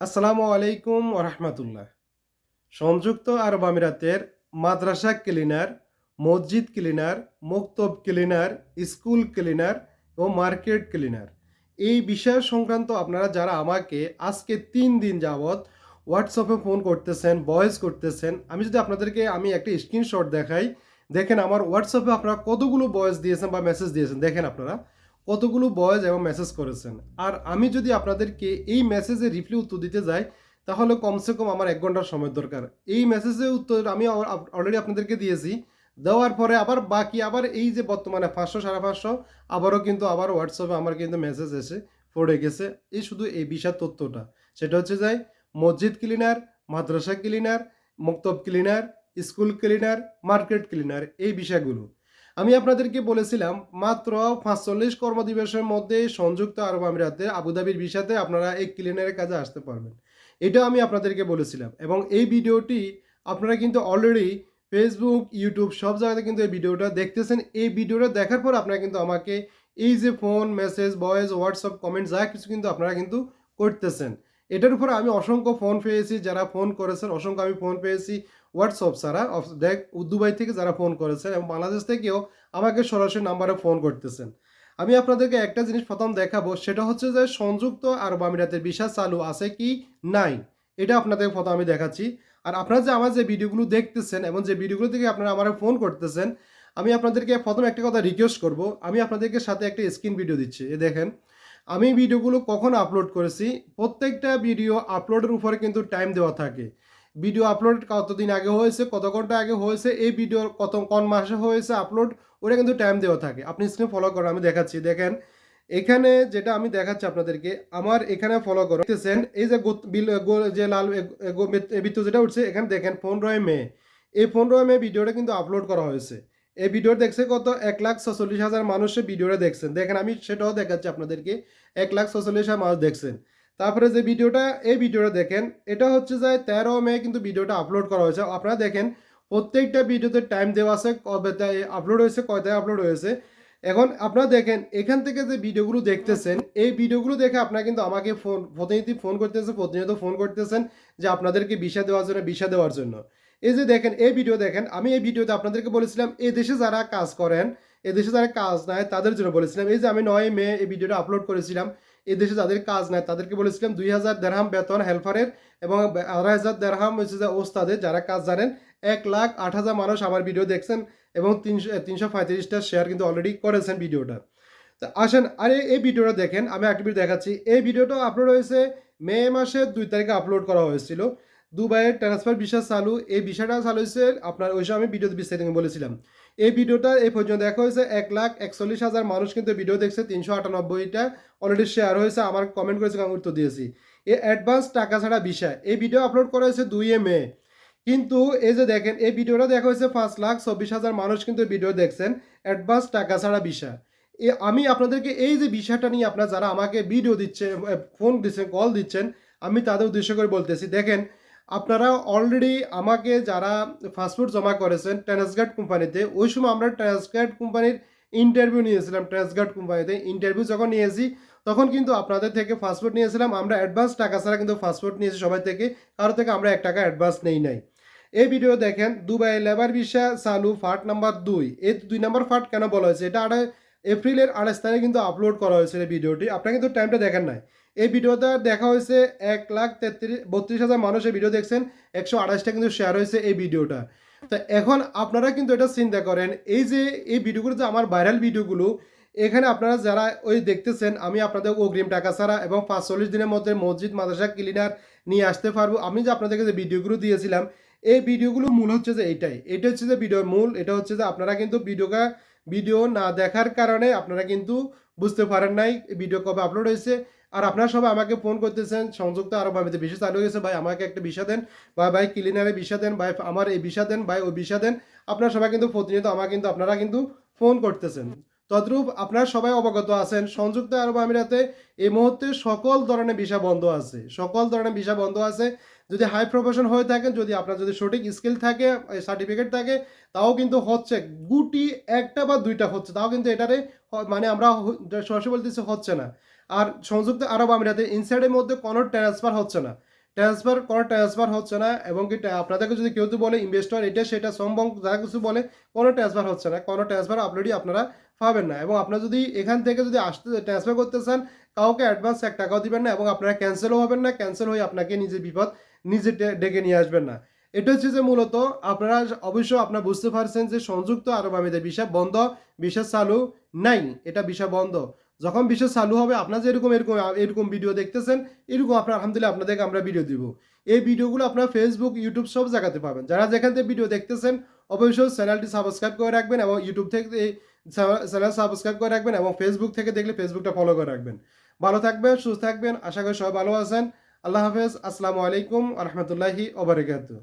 আসসালামু আলাইকুম ওরহমতুল্লাহ সংযুক্ত আরব আমিরাতের মাদ্রাসা ক্লিনার, মসজিদ ক্লিনার, মক্তব ক্লিনার, স্কুল ক্লিনার ও মার্কেট ক্লিনার। এই বিষয় সংক্রান্ত আপনারা যারা আমাকে আজকে তিন দিন যাবৎ হোয়াটসঅ্যাপে ফোন করতেছেন, ভয়েস করতেছেন, আমি যদি আপনাদেরকে আমি একটা স্ক্রিনশট দেখাই, দেখেন আমার হোয়াটসঅ্যাপে আপনারা কতগুলো ভয়েস দিয়েছেন বা মেসেজ দিয়েছেন, দেখেন আপনারা। কতগুলো ভয়েস এবং মেসেজ করেছেন। আর আমি যদি আপনাদেরকে এই মেসেজে রিপ্লি উত্তর দিতে যাই, তাহলে কমসে কম আমার এক ঘণ্টার সময় দরকার। এই মেসেজের উত্তর আমি অলরেডি আপনাদেরকে দিয়েছি। দেওয়ার পরে আবার বাকি, আবার এই যে বর্তমানে পাঁচশো, সাড়ে পাঁচশো, আবারও কিন্তু আবার হোয়াটসঅ্যাপে আমার কিন্তু মেসেজ এসে পড়ে গেছে। এই শুধু এই বিশাল তথ্যটা। সেটা হচ্ছে যাই মসজিদ ক্লিনার মাদ্রাসা ক্লিনার মক্তব cleaner school cleaner market cleaner এই বিষয়গুলো। আমি আপনাদেরকে বলেছিলাম, মাত্র পাঁচচল্লিশ কর্মদিবসের মধ্যে সংযুক্ত আরব আমিরাতে আবুধাবির বিষাতে আপনারা এই ক্লিনারের কাজে আসতে পারবেন। এটা আমি আপনাদেরকে বলেছিলাম এবং এই ভিডিওটি আপনারা কিন্তু অলরেডি ফেসবুক ইউটিউব সব জায়গাতে কিন্তু এই ভিডিওটা দেখতেছেন। এই ভিডিওটা দেখার পর আপনারা কিন্তু আমাকে এই যে phone message voice WhatsApp comment যা কিছু কিন্তু আপনারা কিন্তু করতেছেন। এটার উপর আমি অসংখ্য ফোন পেয়েছি যারা ফোন করেছেন, অসংখ্য আমি ফোন পেয়েছি হোয়াটসঅ্যাপ ছাড়া। দেখ দুবাই থেকে যারা ফোন করেছেন এবং বাংলাদেশ থেকেও আমাকে সরাসরি নাম্বারে ফোন করতেছেন। আমি আপনাদেরকে একটা জিনিস প্রথম দেখাবো, সেটা হচ্ছে যে সংযুক্ত আরব আমিরাতের ভিসা চালু আছে কি নাই, এটা আপনাদের প্রথম আমি দেখাচ্ছি। আর আপনারা যে আমার যে ভিডিওগুলো দেখতেছেন এবং যে ভিডিওগুলো থেকে আপনারা আমার ফোন করতেছেন, আমি আপনাদেরকে প্রথম একটা কথা রিকোয়েস্ট করব। আমি আপনাদেরকে সাথে একটা স্ক্রিন ভিডিও দিচ্ছি এ দেখেন। আমি ভিডিওগুলো কখন আপলোড করেছি। প্রত্যেকটা ভিডিও আপলোডের উপরে কিন্তু টাইম দেওয়া থাকে। ভিডিও আপলোড কতদিন আগে হয়েছে, কত ঘণ্টা আগে হয়েছে, এই ভিডিও কত, কোন মাসে হয়েছে আপলোড ওটা কিন্তু টাইম দেওয়া থাকে। আপনি স্ক্রিনে ফলো করেন, আমি দেখাচ্ছি। দেখেন, এখানে যেটা আমি দেখাচ্ছি আপনাদেরকে, আমার এখানে ফলো করো। দেখতেছেন, এই যে যে লাল বৃত্ত যেটা উঠছে, এখানে দেখেন, পনেরোই মে। এই পনেরোই মে ভিডিওটা কিন্তু আপলোড করা হয়েছে। এই ভিডিও দেখছে কত? এক লাখ ছচল্লিশ হাজার মানুষের ভিডিওটা দেখছেন। দেখেন, আমি সেটাও দেখাচ্ছি আপনাদেরকে। এক লাখ ছচল্লিশ হাজার মানুষ দেখছেন। তারপরে যে ভিডিওটা, এই ভিডিওটা দেখেন, এটা হচ্ছে যে তেরো মে কিন্তু ভিডিওটা আপলোড করা হয়েছে। আপনারা দেখেন, প্রত্যেকটা ভিডিওতে টাইম দেওয়া আছে, কবে আপলোড হয়েছে, কয়টায় আপলোড হয়েছে। এখন আপনারা দেখেন, এখান থেকে যে ভিডিওগুলো দেখতেছেন, এই ভিডিওগুলো দেখে আপনারা কিন্তু আমাকে ফোন প্রতিনিধি ফোন করতেছে, প্রতিনিয়ত ফোন করতেছেন যে আপনাদেরকে বিষা দেওয়ার জন্য বিষা দেওয়ার জন্য। এই যে দেখেন, এই ভিডিও দেখেন, আমি এই ভিডিওতে আপনাদেরকে বলেছিলাম, এই দেশে যারা কাজ করেন, এই দেশে যারা কাজ নাই, তাদের জন্য বলেছিলাম, এই যে আমি নয় মে এই ভিডিওটা আপলোড করেছিলাম, এই দেশে যাদের কাজ নাই, তাদেরকে বলেছিলাম, দুই হাজার দেড়হাম বেতন হেল্পারের এবং আড়াই হাজার দেড়হাম হচ্ছে যে ওস্তাদের যারা কাজ জানেন, এক লাখ আট হাজার মানুষ আমার ভিডিও দেখছেন এবং তিনশো তিনশো পঁয়ত্রিশটা শেয়ার কিন্তু অলরেডি করেছেন ভিডিওটা তো আসেন, আরে এই ভিডিওটা দেখেন, আমি একটা ভিডিও দেখাচ্ছি, এই ভিডিওটা আপলোড হয়েছে মে মাসের দুই তারিখে আপলোড করা হয়েছিল। দুবাইয়ের ট্রান্সফার ভিসা চালু, এই ভিসাটা চালু হয়েছে আপনার, ওই সময় আমি ভিডিওতে বিস্তারিত বলেছিলাম। এই ভিডিওটা এই পর্যন্ত দেখা হয়েছে এক লাখ একচল্লিশ হাজার মানুষ কিন্তু ভিডিও দেখছে, তিনশো আটানব্বইটা অলরেডি শেয়ার হয়েছে, আমার কমেন্ট করেছে আমি উত্তর দিয়েছি। এই অ্যাডভান্স টাকা ছাড়া বিষয়, এই ভিডিও আপলোড করা হয়েছে দুই এ মে। কিন্তু এই যে দেখেন, এই ভিডিওটা দেখা হয়েছে পাঁচ লাখ চব্বিশ হাজার মানুষ কিন্তু ভিডিও দেখছেন অ্যাডভান্স টাকা ছাড়া বিষয়। এ, আমি আপনাদেরকে এই যে বিষয়টা নিয়ে আপনারা যারা আমাকে ভিডিও দিচ্ছে ফোন দিচ্ছেন কল দিচ্ছেন, আমি তাদের উদ্দেশ্য করে বলতেছি। দেখেন আপনারা অলরেডি আমাকে যারা ফাস্টফুড জমা করেছেন ট্রান্সগার্ড কোম্পানিতে ওই সময় আমরা ট্রান্সগার্ড কোম্পানির ইন্টারভিউ নিয়েছিলাম ট্রান্সগার্ড কোম্পানিতে ইন্টারভিউ যখন নিয়েছি, তখন কিন্তু আপনাদের থেকে ফাস্টফুড নিয়েছিলাম। আমরা অ্যাডভান্স টাকা ছাড়া কিন্তু ফাস্টফুড নিয়েছি সবাই থেকে। কারও থেকে আমরা এক টাকা অ্যাডভান্স নেই নাই। এই ভিডিও দেখেন দুবাই লেবার ভিসা চালু ফাট নাম্বার দুই। এই দুই নাম্বার ফাট কেন বলা হয়েছে? এটা আড়াই এপ্রিলের আড়াইশ তারিখে কিন্তু আপলোড করা হয়েছে এই ভিডিওটি আপনারা কিন্তু টাইমটা দেখেন নাই। এই ভিডিওটা দেখা হয়েছে এক লাখ তেত্রিশ, বত্রিশ হাজার মানুষ এই ভিডিও দেখছেন। একশো আঠাশটা কিন্তু শেয়ার হয়েছে এই ভিডিওটা। তো এখন আপনারা কিন্তু এটা চিন্তা করেন, এই যে এই ভিডিওগুলো যে আমার ভাইরাল ভিডিওগুলো, এখানে আপনারা যারা ওই দেখতেছেন, আমি আপনাদের অগ্রিম টাকা ছাড়া এবং পাঁচচল্লিশ দিনের মধ্যে মসজিদ, মাদ্রাসা ক্লিনার নিয়ে আসতে পারব। আমি যে আপনাদেরকে যে ভিডিওগুলো দিয়েছিলাম, এই ভিডিওগুলো মূল হচ্ছে যে এইটাই। এটা হচ্ছে যে ভিডিওর মূল, এটা হচ্ছে যে আপনারা কিন্তু ভিডিওটা ভিডিও না দেখার কারণে আপনারা কিন্তু বুঝতে পারেন নাই ভিডিও কবে আপলোড হয়েছে। আর আপনারা সবাই আমাকে ফোন করতেছেন, সংযুক্ত আরব আমিতে বিষয় চালু হয়েছে। ভাই, আমাকে একটা বিষা দেন। বা ভাই ক্লিনারে বিষা দেন। ভাই, আমার এই বিষা দেন, ভাই, ওই বিষা দেন। আপনারা সবাই কিন্তু প্রতিনিয়ত আমার কিন্তু, আপনারা কিন্তু ফোন করতেছেন। তদ্রূপ আপনারা সবাই অবগত আছেন, সংযুক্ত আরব আমিরাতে এই মুহূর্তে সকল ধরনের ভিসা বন্ধ আছে। সকল ধরনের ভিসা বন্ধ আছে। যদি হাই প্রফেশন হয়ে থাকেন, যদি আপনার যদি সঠিক স্কিল থাকে সার্টিফিকেট থাকে, তাও কিন্তু হচ্ছে গুটি একটা বা দুইটা হচ্ছে। তাও কিন্তু এটারে মানে আমরা সরাসরি বলতেছি হচ্ছে না। আর সংযুক্ত আরব আমিরাতে ইনসাইডের মধ্যে কোনো ট্রান্সফার হচ্ছে না। ট্রান্সফার কোনো ট্রান্সফার হচ্ছে না এবং কি আপনাদেরকে যদি কেউ তো বলে ইনভেস্টর এটা সেটা সম্ভব যা কিছু বলে, কোনো ট্রান্সফার হচ্ছে না। কোনো ট্রান্সফার আপলোডই আপনারা পাবেন না। এবং আপনারা যদি এখান থেকে যদি আসতে ট্রান্সফার করতে চান, কাউকে অ্যাডভান্স এক টাকাও দিবেন না এবং আপনারা ক্যান্সেলও হবেন না। ক্যান্সেল হয়ে আপনাকে নিজে বিপদ নিজে ডেকে নিয়ে আসবেন না। এটা হচ্ছে যে মূলত আপনারা অবশ্যই আপনারা বুঝতে পারছেন যে সংযুক্ত আরব আমিদের বিষয় বন্ধ বিষয় চালু নাই। এটা বিষয় বন্ধ। যখন বিষয় চালু হবে, আপনার যেরকম এরকম এরকম ভিডিও দেখতেছেন, এরকম আপনার, আলহামদুলিল্লাহ আপনাদেরকে আমরা ভিডিও দিব। এই ভিডিওগুলো আপনার ফেসবুক ইউটিউব সব জায়গাতে পাবেন। যারা যেখান থেকে ভিডিও দেখতেছেন, অবশ্যই চ্যানেলটি সাবস্ক্রাইব করে রাখবেন এবং ইউটিউব থেকে চ্যানেল সাবস্ক্রাইব করে রাখবেন এবং ফেসবুক থেকে দেখলে ফেসবুকটা ফলো করে রাখবেন। ভালো থাকবেন, সুস্থ থাকবেন, আশা করি সবাই ভালো আছেন। আল্লাহ হাফেজ, আসসালামু আলাইকুম রহমতুল্লাহি ওবরাকাতুহ